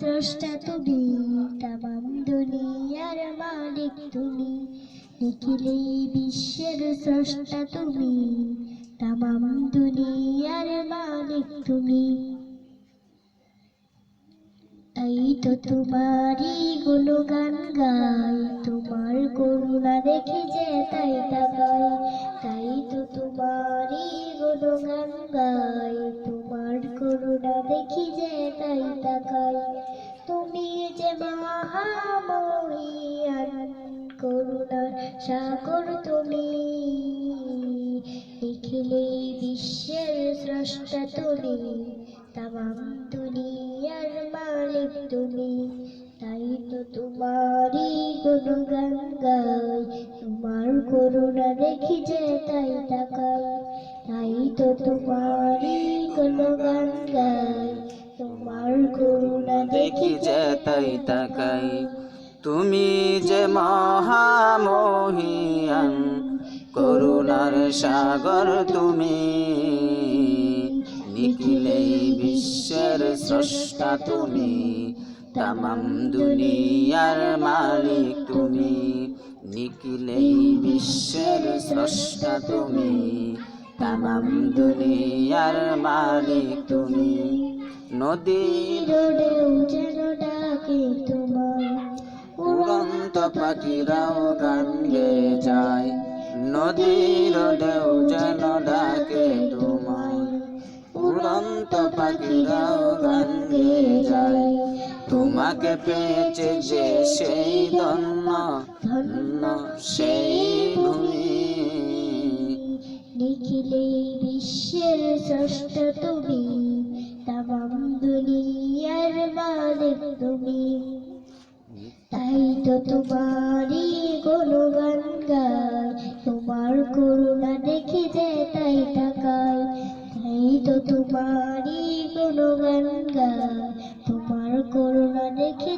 স্রষ্টা তুমি, তামাম দুনিয়ার মালিক তুমি। নিখিলে বিশ্বের স্রষ্টা তুমি, তামাম দুনিয়ার মালিক তুমি। তাই তো তোমারই গুণগান গাই, তোমার করুণা দেখি যে তাই তাকাই তাই তো তোমারই গুণগান গাই, তোমার করুণা দেখি যে তাই তাকাই মহামহিয়ান করুণার সাগর তুমি। দেখিলে বিশ্বের স্রষ্টা তুমি, তামাম দুনিয়ার মালিক তুমি। তাই তো তোমারই গুণগান গাই, তোমার করুণা দেখি যে তাই তাকাই। তাই তো তোমারই গুণগান গাই, তোমার দেখি যে তাই তাকাই। তুমি যে মহামহিয়ান, করুণার সাগর তুমি। নিখিলেই বিশ্বের স্রষ্টা তুমি, তামাম দুনিয়ার মালিক তুমি। নিখিলেই বিশ্বের স্রষ্টা তুমি, তামাম দুনিয়ার মালিক তুমি। নদীর উড়ন্ত পাখিরাও গান গেয়ে যায়। নদীর ঢেউ যেন ডাকে তোমায় উড়ন্ত পাখিরাও গান গেয়ে যায়। তোমাকে পেয়েছে যে সেই ধন্য ধন্য সেই ভূমি। নিখিলে বিশ্বের স্রষ্ট তুমি। তাম দুনিয়ার মালিক তুমি। তাই তো তোমারই গুণগান গাই, তোমার করুণা দেখি যে তাই তাকাই। তাই তো তোমারই গুণগান গাই, তোমার করুণা দেখি